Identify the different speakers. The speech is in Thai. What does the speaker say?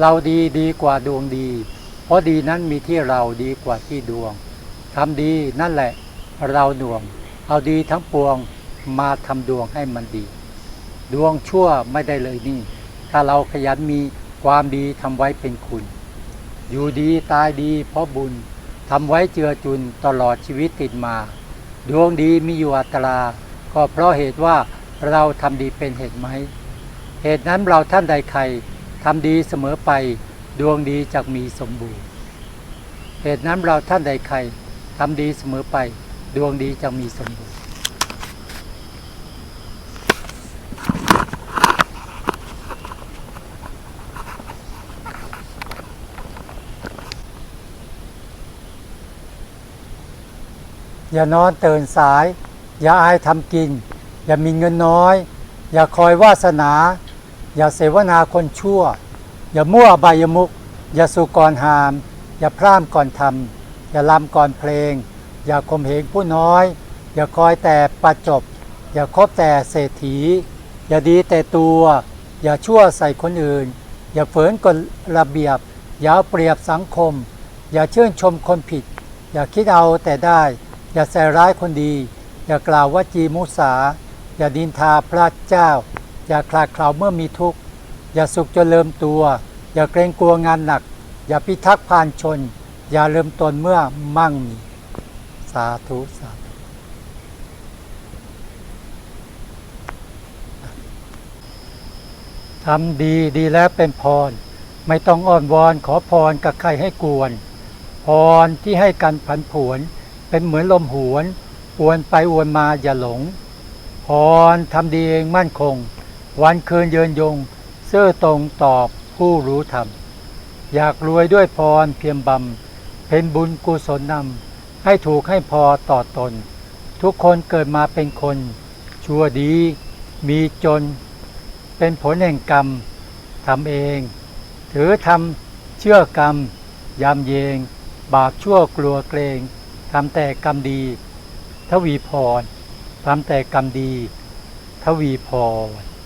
Speaker 1: เราดีดีกว่าดวงดี เพราะดีนั้นมีที่เราดีกว่าที่ดวงทำดีนั่นแหละเราดวง เอาดีทั้งปวงมาทำดวงให้มันดี ดวงชั่วไม่ได้เลยนี่ ถ้าเราขยันมีความดีทำไว้เป็นคุณ อยู่ดีตายดีเพราะบุญทำไว้เจือจุนตลอดชีวิตติดมา ดวงดีมีอยู่อัตราก็เพราะเหตุว่าเราทำดีเป็นเหตุไหม เหตุนั้นเราท่านใดใคร ทำดีเสมอไปดวงดีจะมีสมบูรณ์ เหตุนั้นเราท่านใดใครทำดีเสมอไปดวงดีจะมีสมบูรณ์ อย่านอนตื่นสาย อย่าอายทำกิน อย่ามีเงินน้อย อย่าคอยวาสนา อย่าเสวนาคนชั่ว อย่ามั่วอบยมุก อย่าสุก่อนหาม อย่าพร่ำก่อนทำอย่าลำก่อนเพลง อย่าข่มเหงผู้น้อย อย่าคอยแต่ประจบ อย่าคบแต่เศรษฐี อย่าดีแต่ตัว อย่าชั่วใส่คนอื่น อย่าเฝืนกฎระเบียบ อย่าเปรียบสังคม อย่าเชื่นชมคนผิด อย่าคิดเอาแต่ได้ อย่าใส่ร้ายคนดี อย่ากล่าวว่าจีมุสา อย่าดินทาพระเจ้า อย่าคลาดเคลาเมื่อมีทุกข์ อย่าสุขจนเลิมตัว อย่าเกรงกลัวงานหนัก อย่าพิทักษ์พานชน อย่าเลิมตนเมื่อมั่งมี สาธุสาธุทำดีดีแล้วเป็นพร ไม่ต้องอ้อนวอนขอพรกับใครให้กวน พรที่ให้กันผันผวน เป็นเหมือนลมหวนอวนไปอวนมาอย่าหลง พรทำดีเองมั่นคง วันคืนเยินยง เสื้อตรงตอบผู้รู้ธรรม อยากรวยด้วยพรเพียงบำเป็นบุญกุศลนำให้ถูกให้พอต่อตน ทุกคนเกิดมาเป็นคน ชั่วดีมีจน เป็นผลแห่งกรรมทำเอง ถือทำเชื่อกรรมยำเยง บาปชั่วกลัวเกรงทำแต่กรรมดี ทวีพรทำแต่กรรมดี ทวีพร